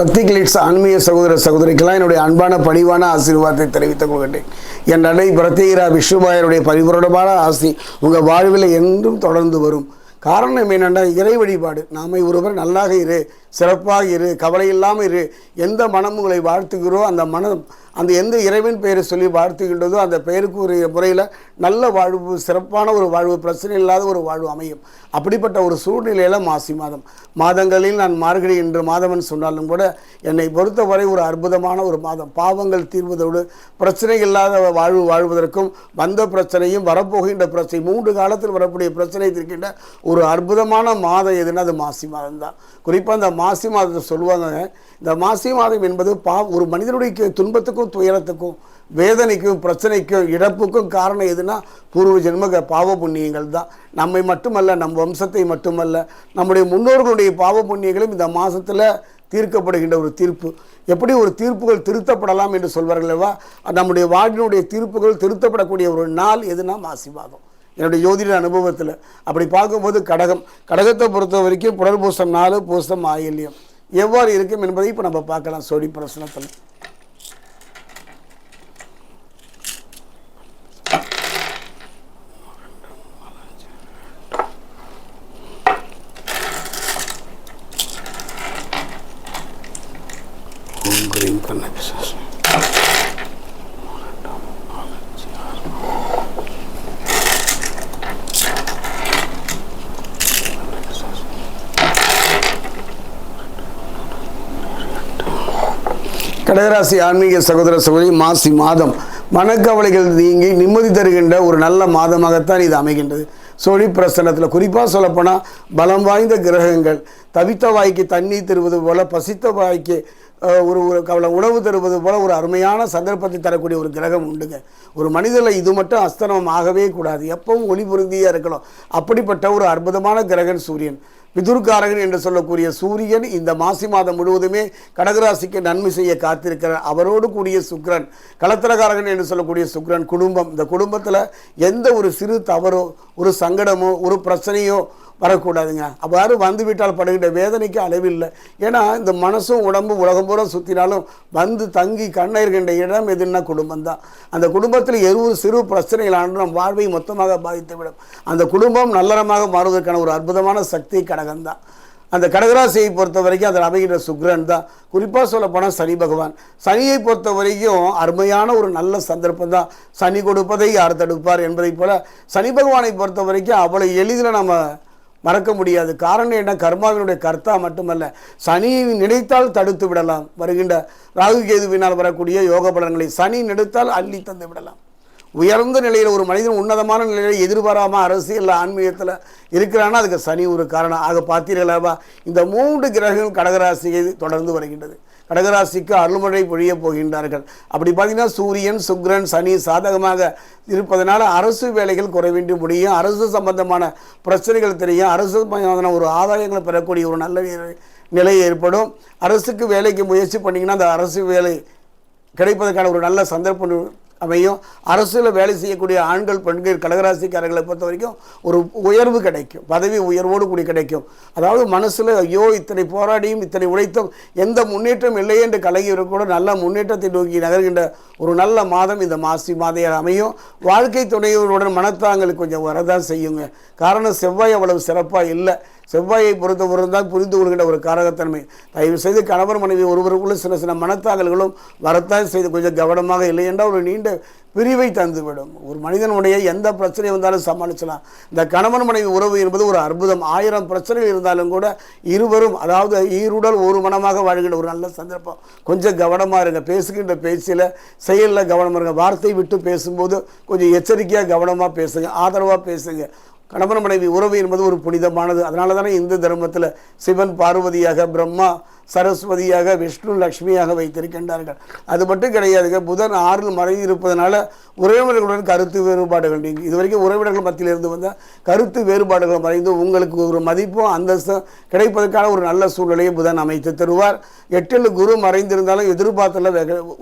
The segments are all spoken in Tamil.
பக்தி கிளிட்ஸ் ஆன்மீக சகோதர சகோதரிக்கெல்லாம் என்னுடைய அன்பான பணிவான ஆசீர்வாதத்தை தெரிவித்துக் கொள்கின்றேன். என் நடை பிரத்யேகரா விஷ்ணுபாயருடைய பரிபூரணமான ஆசி உங்கள் வாழ்வில் என்றும் தொடர்ந்து வரும். காரணம் என்னென்னா இறை வழிபாடு. நாமை ஒருவர் நல்லாக இரு சிறப்பாக இரு கவலை இல்லாமல் இரு எந்த மனம் உங்களை வாழ்த்துகிறோ அந்த மனம் அந்த எந்த இறைவன் பெயரை சொல்லி வாழ்த்துகின்றதோ அந்த பெயருக்கு ஒரு முறையில் நல்ல வாழ்வு சிறப்பான ஒரு வாழ்வு பிரச்சனை இல்லாத ஒரு வாழ்வு அமையும். அப்படிப்பட்ட ஒரு சூழ்நிலையில் மாசி மாதம். மாதங்களில் நான் மார்கழி என்று மாதவன் சொன்னாலும் கூட என்னை பொறுத்தவரை ஒரு அற்புதமான ஒரு மாதம். பாவங்கள் தீர்வதோடு பிரச்சனை இல்லாத வாழ்வு வாழ்வதற்கும் வந்த பிரச்சனையும் வரப்போகின்ற பிரச்சனை மூன்று காலத்தில் வரக்கூடிய பிரச்சனை இருக்கின்ற ஒரு ஒரு அற்புதமான மாதம் எதுன்னா அது மாசி மாதம் தான் குறிப்பாக அந்த மாசி மாதத்தை சொல்லுவாங்க. இந்த மாசி மாதம் என்பது பா ஒரு மனிதனுடைய துன்பத்துக்கும் துயரத்துக்கும் வேதனைக்கும் பிரச்சனைக்கும் இழப்புக்கும் காரணம் எதுனா பூர்வ ஜென்ம பாவ புண்ணியங்கள் தான் நம்மை மட்டுமல்ல நம் வம்சத்தை மட்டுமல்ல நம்முடைய முன்னோர்களுடைய பாவ புண்ணியங்களும் இந்த மாதத்தில் தீர்க்கப்படுகின்ற ஒரு தீர்ப்பு. எப்படி ஒரு தீர்ப்புகள் திருத்தப்படலாம் என்று சொல்வார்கள் நம்முடைய வாழ்வினுடைய தீர்ப்புகள் திருத்தப்படக்கூடிய ஒரு நாள் எதுனா மாசி மாதம். என்னுடைய ஜோதிட அனுபவத்தில். அப்படி பார்க்கும்போது கடகம். கடகத்தை பொறுத்த வரைக்கும் புனர்பூசம் நாலு பூசம் ஆயில்யம். எவ்வாறு இருக்கும் என்பதை இப்போ நம்ம பார்க்கலாம். சோடி பிரசனத்தில். கடகராசி ஆன்மீக சகோதர சகோதரி மாசி மாதம் மனக்கவலைகள் நீங்கி நிம்மதி தருகின்ற ஒரு நல்ல மாதமாகத்தான் இது அமைகின்றது. சோழி பிரசனத்தில் குறிப்பாக சொல்லப்போனால் பலம் வாய்ந்த கிரகங்கள் தவித்த வாய்க்கு தண்ணீர் தருவது போல பசித்த வாய்க்கு ஒரு ஒரு கவலை உணவு தருவது போல ஒரு அருமையான சந்தர்ப்பத்தை தரக்கூடிய ஒரு கிரகம் உண்டுங்க. ஒரு மனிதனில் இது மட்டும் அஸ்தனம் ஆகவே கூடாது. எப்பவும் ஒளி பொருந்தியாக இருக்கணும் அப்படிப்பட்ட ஒரு அற்புதமான கிரகன் சூரியன். பிதுர்காரகன் என்று சொல்லக்கூடிய சூரியன் இந்த மாசி மாதம் முழுவதுமே கடகராசிக்கு நன்மை செய்ய காத்திருக்கிறார். அவரோடு கூடிய சுக்ரன் கலத்திரகாரகன் என்று சொல்லக்கூடிய சுக்ரன் குடும்பம். இந்த குடும்பத்தில் எந்த ஒரு சிறு தவறோ ஒரு சங்கடமோ ஒரு பிரச்சனையோ வரக்கூடாதுங்க. அவ்வாறு வந்துவிட்டால் படுகின்ற வேதனைக்கு அளவில்லை. ஏன்னா இந்த மனசும் உடம்பு உலகம் பூரா சுற்றினாலும் வந்து தங்கி கண்ணயிருக்கின்ற இடம் எதுன்னா குடும்பம் தான் அந்த குடும்பத்தில் எருவு சிறு பிரச்சனைகளான நம் வாழ்வை மொத்தமாக பாதித்துவிடும். அந்த குடும்பம் நல்லறமாக மாறுவதற்கான ஒரு அற்புதமான சக்தி கடகம்தான். அந்த கடகராசியை பொறுத்த வரைக்கும் அதில் அமைகின்ற சுக்ரன் தான். குறிப்பாக சொல்ல போனால் சனி பகவான். சனியை பொறுத்த வரைக்கும் அருமையான ஒரு நல்ல சந்தர்ப்பம் தான் சனி கொடுப்பதை யார் தடுப்பார் என்பதைப் போல சனி பகவானை பொறுத்த வரைக்கும் அவ்வளோ எளிதில் நம்ம மறக்க முடியாது. காரணம் என்ன? கர்மாவினுடைய கர்த்தா மட்டுமல்ல சனியை நினைத்தால் தடுத்து விடலாம். வருகின்ற ராகு கேதுவினால் வரக்கூடிய யோக பலன்களை சனி நினைத்தால் அள்ளி தந்து விடலாம். உயர்ந்த நிலையில் ஒரு மனிதன் உன்னதமான நிலையில் எதிர்பாராமல் அரசியல் ஆன்மீகத்தில் இருக்கிறான்னா அதுக்கு சனி ஒரு காரணம். ஆக பார்த்தீர்களாவா இந்த மூன்று கிரகங்கள் கடகராசியை தொடர்ந்து வருகின்றது. கடகராசிக்கு அருள்மழை பொழிய போகின்றார்கள். அப்படி பார்த்தீங்கன்னா சூரியன் சுக்கிரன் சனி சாதகமாக இருப்பதனால் அரசு வேலைகள் குறைவின்றி முடியும். அரசு சம்பந்தமான பிரச்சனைகள் தெரியும். அரசு சம்பந்தமான ஒரு ஆதாயங்களை பெறக்கூடிய ஒரு நல்ல நிலை- நிலை ஏற்படும். அரசுக்கு வேலைக்கு முயற்சி பண்ணிங்கன்னா அந்த அரசு வேலை கிடைப்பதற்கான ஒரு நல்ல சந்தர்ப்பம் அமையும். அரசில் வேலை செய்யக்கூடிய ஆண்கள் பெண்கள் கடகராசிக்காரர்களை பொறுத்த வரைக்கும் ஒரு உயர்வு கிடைக்கும். பதவி உயர்வோடு கூடி கிடைக்கும். அதாவது மனசில் ஐயோ இத்தனை போராடியும் இத்தனை உழைத்தும் எந்த முன்னேற்றம் இல்லையே என்று கலகியவர் கூட நல்ல முன்னேற்றத்தை நோக்கி நகர்கின்ற ஒரு நல்ல மாதம் இந்த மாசி மாதையால் அமையும். வாழ்க்கை துணையோருடன் மனத்தாங்களுக்கு கொஞ்சம் வரதான் செய்யுங்க. காரணம் செவ்வாய் அவ்வளவு சிறப்பாக இல்லை. செவ்வாயை பொறுத்தவரை தான் புரிந்து கொள்கின்ற ஒரு காரகத்தன்மை. தயவு செய்து கணவர் மனைவி ஒருவருக்குள்ள சில சில மனத்தாங்கல்களும் வரத்தான் செய்து கொஞ்சம் கவனமாக இல்லை என்றால் ஒரு நீண்ட பிரிவை தந்துவிடும். ஒரு மனிதனுடைய எந்த பிரச்சனை வந்தாலும் சமாளிச்சலாம் இந்த கணவன் மனைவி உறவு என்பது ஒரு அற்புதம். ஆயிரம் பிரச்சனைகள் இருந்தாலும் கூட இருவரும் அதாவது ஈருடல் ஒரு மனமாக வாழ்கின்ற ஒரு நல்ல சந்தர்ப்பம். கொஞ்சம் கவனமாக இருங்க. பேசுகின்ற பேச்சில் செயலில் கவனமாக இருங்க. வார்த்தை விட்டு பேசும்போது கொஞ்சம் எச்சரிக்கையாக கவனமாக பேசுங்க. ஆதரவாக பேசுங்க. கணவன் மனைவி உறவு என்பது ஒரு புனிதமானது. அதனால தானே இந்து தர்மத்தில் சிவன் பார்வதியாக பிரம்மா சரஸ்வதியாக விஷ்ணு லக்ஷ்மியாக வைத்திருக்கின்றார்கள். அது மட்டும் கிடையாதுங்க. புதன் ஆறில் மறைந்து இருப்பதனால உறவினர்களுடன் கருத்து வேறுபாடுகள் நீங்க இதுவரைக்கும் உறவினர்கள் மத்தியில் இருந்து வந்த கருத்து வேறுபாடுகள் மறைந்து உங்களுக்கு ஒரு மதிப்பும் அந்தஸ்தும் கிடைப்பதற்கான ஒரு நல்ல சூழ்நிலையை புதன் அமைத்து தருவார். எட்டில் குரு மறைந்திருந்தாலும் எதிர்பார்த்தல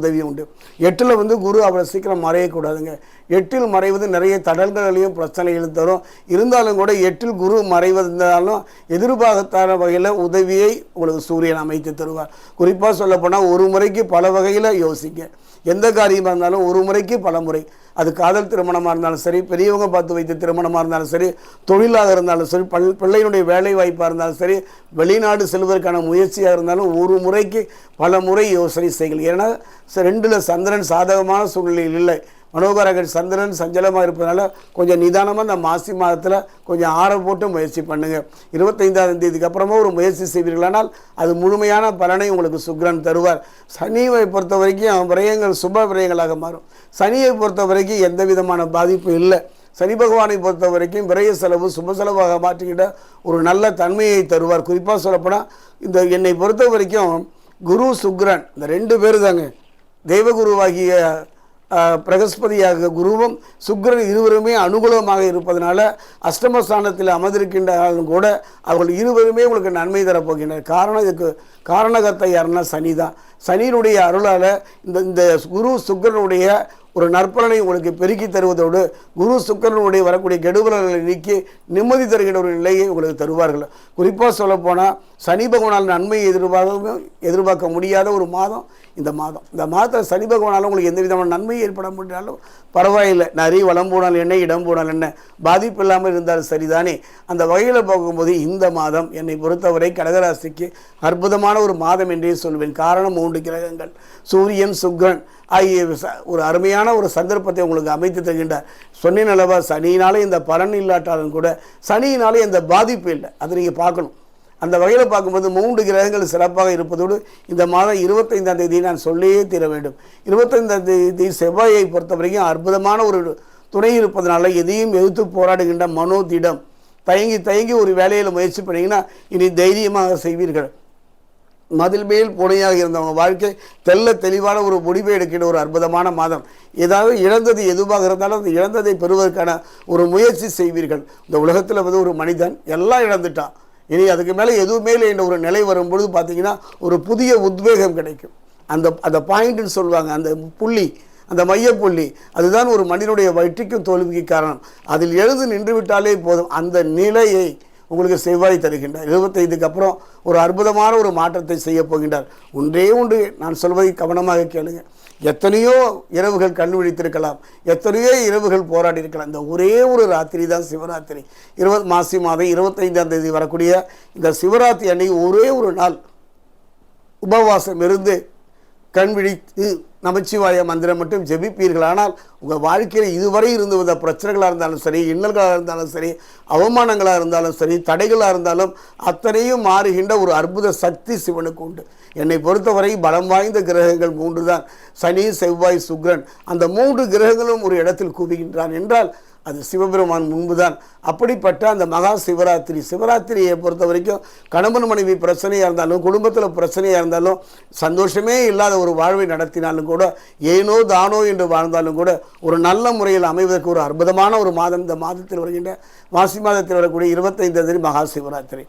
உதவி உண்டு. எட்டில் வந்து குரு அவ்வளோ சீக்கிரம் மறையக்கூடாதுங்க. எட்டில் மறைவது நிறைய தடல்களையும் பிரச்சனைகளும் தரும். இருந்தாலும் கூட எட்டில் குரு மறைவதாலும் எதிர்பார்த்தான வகையில் உதவியை உங்களுக்கு சூரியன் அமைத்து தருவார். குறிப்பாக சொல்லப்போனால் ஒரு முறைக்கு பல வகையில் யோசிங்க. எந்த காரியமாக இருந்தாலும் ஒரு முறைக்கு பல முறை. அது காதல் திருமணமாக இருந்தாலும் சரி பெரியவங்க பார்த்து வைத்த திருமணமாக இருந்தாலும் சரி தொழிலாக இருந்தாலும் சரி பல் பிள்ளையினுடைய வேலை வாய்ப்பாக இருந்தாலும் சரி வெளிநாடு செல்வதற்கான முயற்சியாக இருந்தாலும் ஒரு முறைக்கு பல முறை யோசனை செய்யுங்கள். ஏன்னா ரெண்டில் சந்திரன் சாதகமான சூழ்நிலையில் இல்லை. மனோகரகர் சந்திரன் சஞ்சலமாக இருப்பதனால கொஞ்சம் நிதானமாக இந்த மாசி மாதத்தில் கொஞ்சம் ஆற போட்டு முயற்சி பண்ணுங்கள் இருபத்தைந்தாம் தேதிக்கு அப்புறமா ஒரு முயற்சி செய்வீர்களானால் அது முழுமையான பலனை உங்களுக்கு சுக்ரன் தருவார். சனியை பொறுத்த வரைக்கும் விரயங்கள் சுப விரயங்களாக மாறும். சனியை பொறுத்த வரைக்கும் எந்த விதமான பாதிப்பும் இல்லை. சனி பகவானை பொறுத்த வரைக்கும் விரய செலவு சுப செலவாக மாற்றிக்கிட்ட ஒரு நல்ல தன்மையை தருவார். குறிப்பாக சொல்லப்போனால் இந்த என்னை பொறுத்த வரைக்கும் குரு சுக்ரன் இந்த ரெண்டு பேர் தாங்க தெய்வகுருவாகிய பிரகஸ்பதியாக குருவும் சுக்கிரன் இருவருமே அனுகூலமாக இருப்பதனால அஷ்டமஸ்தானத்தில் அமர்ந்திருக்கின்றாலும் கூட அவர்கள் இருவருமே உங்களுக்கு நன்மை தரப்போகின்றனர். காரணம் இதுக்கு காரணகர்த்தை யாருன்னா சனி தான் சனியினுடைய அருளால் இந்த இந்த குரு சுக்கரனுடைய ஒரு நற்பலனை உங்களுக்கு பெருக்கி தருவதோடு குரு சுக்கரனுடைய வரக்கூடிய கெடுபலங்களை நீக்கி நிம்மதி தருகின்ற ஒரு நிலையை உங்களுக்கு தருவார்கள். குறிப்பாக சொல்லப்போனால் சனி பகவானால் நன்மையை எதிர்பார்க்க எதிர்பார்க்க முடியாத ஒரு மாதம் இந்த மாதம். இந்த மாதத்தில் சனி பகவானால் உங்களுக்கு எந்த விதமான நன்மையும் ஏற்பட முடியாலும் பரவாயில்லை. நிறைய வளம் போனால் என்ன இடம் போனால் என்ன பாதிப்பு இல்லாமல் இருந்தாலும் சரிதானே. அந்த வகையில் பார்க்கும்போது இந்த மாதம் என்னை பொறுத்தவரை கடகராசிக்கு அற்புதமான ஒரு மாதம் என்றே சொல்வேன். காரணம் மூன்று கிரகங்கள். சூரியன் சுக்கிரன் ஒரு அருமையான ஒரு சந்தர்ப்பத்தை உங்களுக்கு அமைத்து தருகின்ற சொன்னேன் அல்லவா சனியினாலே இந்த பலன் இல்லாட்டாலும் கூட சனியினாலே இந்த பாதிப்பு இல்லை. அதை நீங்கள் பார்க்கணும். அந்த வகையில் பார்க்கும்போது மூன்று கிரகங்கள் சிறப்பாக இருப்பதோடு இந்த மாதம் இருபத்தைந்தாம் தேதி நான் சொல்லியே தீர வேண்டும். இருபத்தைந்தாம் தேதி செவ்வாயை பொறுத்த வரைக்கும் அற்புதமான ஒரு துணை இருப்பதனால எதையும் எதிர்த்து போராடுகின்ற மனோதிடம். தயங்கி தயங்கி ஒரு வேலையில் முயற்சி பண்ணிங்கன்னா இனி தைரியமாக செய்வீர்கள். மதில் மேல் புனையாக இருந்தவங்க. வாழ்க்கை தெல்ல தெளிவான ஒரு முடிவை எடுக்கிற ஒரு அற்புதமான மாதம். ஏதாவது இழந்தது எதுவாக இருந்தாலும் அந்த இழந்ததை பெறுவதற்கான ஒரு முயற்சி செய்வீர்கள். இந்த உலகத்தில் வந்து ஒரு மனிதன் எல்லாம் இழந்துட்டான். இனி அதுக்கு மேலே எதுவுமே இல்லை என்ற ஒரு நிலை வரும்பொழுது பார்த்தீங்கன்னா ஒரு புதிய உத்வேகம் கிடைக்கும். அந்த அந்த பாயிண்ட்னு சொல்லுவாங்க. அந்த புள்ளி அந்த மையப்புள்ளி அதுதான் ஒரு மனிதனுடைய வெற்றிக்கும் தோல்விக்கு காரணம். அதில் எழுந்து நின்று விட்டாலே போதும். அந்த நிலையை உங்களுக்கு செவ்வாய் தருகின்றார். இருபத்தைந்துக்கு அப்புறம் ஒரு அற்புதமான ஒரு மாற்றத்தை செய்ய போகின்றார். ஒன்றே ஒன்று நான் சொல்வதை கவனமாக கேளுங்க. எத்தனையோ இரவுகள் கண் விழித்திருக்கலாம். எத்தனையோ இரவுகள் போராடி இருக்கலாம். இந்த ஒரே ஒரு ராத்திரி தான் சிவராத்திரி. இருபது மாசி மாதம் இருபத்தைந்தாம் தேதி வரக்கூடிய இந்த சிவராத்திரி அன்னைக்கு ஒரே ஒரு நாள் உபவாசம் இருந்து கண் விழித்து நமச்சிவாய மந்திரம் மட்டும் ஜெபிப்பீர்கள். ஆனால் உங்கள் வாழ்க்கையில் இதுவரை இருந்து வந்த பிரச்சனைகளாக இருந்தாலும் சரி இன்னல்களாக இருந்தாலும் சரி அவமானங்களாக இருந்தாலும் சரி தடைகளாக இருந்தாலும் அத்தனையும் மாறுகின்ற ஒரு அற்புத சக்தி சிவனுக்கு உண்டு. என்னை பொறுத்தவரை பலம் வாய்ந்த கிரகங்கள் மூன்று தான் சனி செவ்வாய் சுக்ரன் அந்த மூன்று கிரகங்களும் ஒரு இடத்தில் குவிகின்றான். என்றால் அது சிவபெருமான் முன்புதான். அப்படிப்பட்ட அந்த மகா சிவராத்திரி சிவராத்திரியை பொறுத்த வரைக்கும் கணவன் மனைவி பிரச்சனையாக இருந்தாலும் குடும்பத்தில் பிரச்சனையாக இருந்தாலும் சந்தோஷமே இல்லாத ஒரு வாழ்வை நடத்தினாலும் கூட ஏனோ தானோ என்று வாழ்ந்தாலும் கூட ஒரு நல்ல முறையில் அமைவதற்கு ஒரு அற்புதமான ஒரு மாதம் இந்த மாதத்தில் வருகின்ற மாசி மாதத்தில் வரக்கூடிய இருபத்தைந்தாம் தேதி மகா சிவராத்திரி.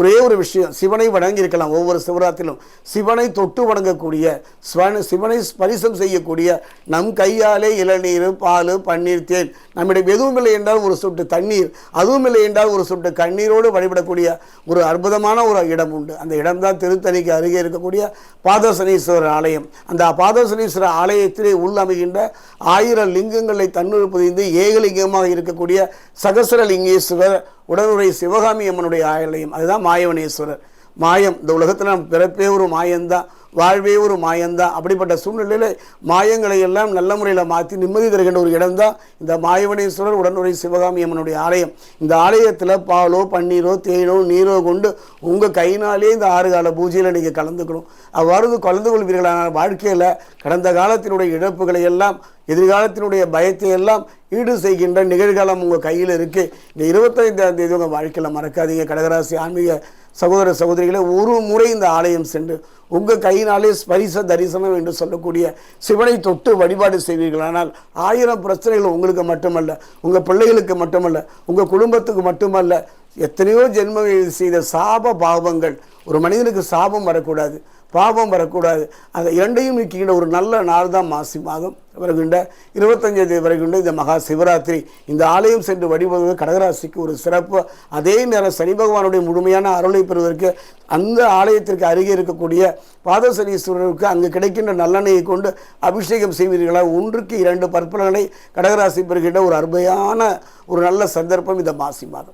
ஒரே ஒரு விஷயம் சிவனை வணங்கி இருக்கலாம் ஒவ்வொரு சிவராத்திரிலும் சிவனை தொட்டு வணங்கக்கூடிய சிவன சிவனை ஸ்பரிசம் செய்யக்கூடிய நம் கையாலே இளநீர் பால் பன்னீர் தேன். நம்மிடம் எதுவும் இல்லை என்றால் ஒரு சொட்டு தண்ணீர் அதுவும் இல்லை என்றால் ஒரு சொட்டு கண்ணீரோடு வழிபடக்கூடிய ஒரு அற்புதமான ஒரு இடம் உண்டு. அந்த இடம்தான் திருத்தணிக்கு அருகே இருக்கக்கூடிய பாதசனீஸ்வரர் ஆலயம். அந்த பாதசனீஸ்வரர் ஆலயத்திலே உள்ளமைகின்ற ஆயிரம் லிங்கங்களை தன்னுள் புதிந்து ஏகலிங்கமாக இருக்கக்கூடிய சகசரலிங்கேஸ்வரர் உடனுடைய சிவகாமி அம்மனுடைய ஆலயம் அதுதான் மாயவனேஸ்வரர். மாயம். இந்த உலகத்தில் நம்ம பிறப்பே ஒரு மாயந்தான் வாழ்வே ஒரு மாயந்தான் அப்படிப்பட்ட சூழ்நிலையில் மாயங்களை எல்லாம் நல்ல முறையில் மாற்றி நிம்மதி தருகின்ற ஒரு இடம்தான் இந்த மாயவனேஸ்வரர் உடனுடைய சிவகாமி அம்மனுடைய ஆலயம். இந்த ஆலயத்தில் பாலோ பன்னீரோ தேனோ நீரோ கொண்டு உங்கள் கையினாலே இந்த ஆறு கால பூஜையில் நீங்கள் கலந்துக்கணும். அவ்வாறு கலந்து கொள்வீர்களான வாழ்க்கையில் கடந்த காலத்தினுடைய இழப்புகளை எல்லாம் எதிர்காலத்தினுடைய பயத்தை எல்லாம் ஈடு செய்கின்ற நிகழ்காலம் உங்கள் கையில் இருக்குது இந்த இருபத்தைந்தாம் தேதி உங்கள் வாழ்க்கையில் மறக்காதீங்க. கடகராசி ஆன்மீக சகோதர சகோதரிகளை ஒரு முறை இந்த ஆலயம் சென்று உங்கள் கையினாலே ஸ்பரிச தரிசனம் என்று சொல்லக்கூடிய சிவனை தொட்டு வழிபாடு செய்வீர்களானால் ஆயிரம் பிரச்சனைகள் உங்களுக்கு மட்டுமல்ல உங்கள் பிள்ளைகளுக்கு மட்டுமல்ல உங்கள் குடும்பத்துக்கு மட்டுமல்ல எத்தனையோ ஜென்மங்களில் செய்த சாப பாவங்கள். ஒரு மனிதனுக்கு சாபம் வரக்கூடாது. பாவம் வரக்கூடாது. அந்த இரண்டையும் நீக்கின்ற ஒரு நல்ல நாள் தான் மாசி மாதம் வருகின்ற இருபத்தஞ்சாம் தேதி வருகின்ற இந்த மகா சிவராத்திரி. இந்த ஆலயம் சென்று வழிபடுவது கடகராசிக்கு ஒரு சிறப்பு. அதே நேரம் சனி பகவானுடைய முழுமையான அருளை பெறுவதற்கு அந்த ஆலயத்திற்கு அருகே இருக்கக்கூடிய பாதசனீஸ்வரருக்கு அங்கு கிடைக்கின்ற நல்லெண்ணெயை கொண்டு அபிஷேகம் செய்வீர்களா ஒன்றுக்கு இரண்டு பற்பலனை கடகராசி பெறுகின்ற ஒரு அருமையான ஒரு நல்ல சந்தர்ப்பம் இந்த மாசி மாதம்.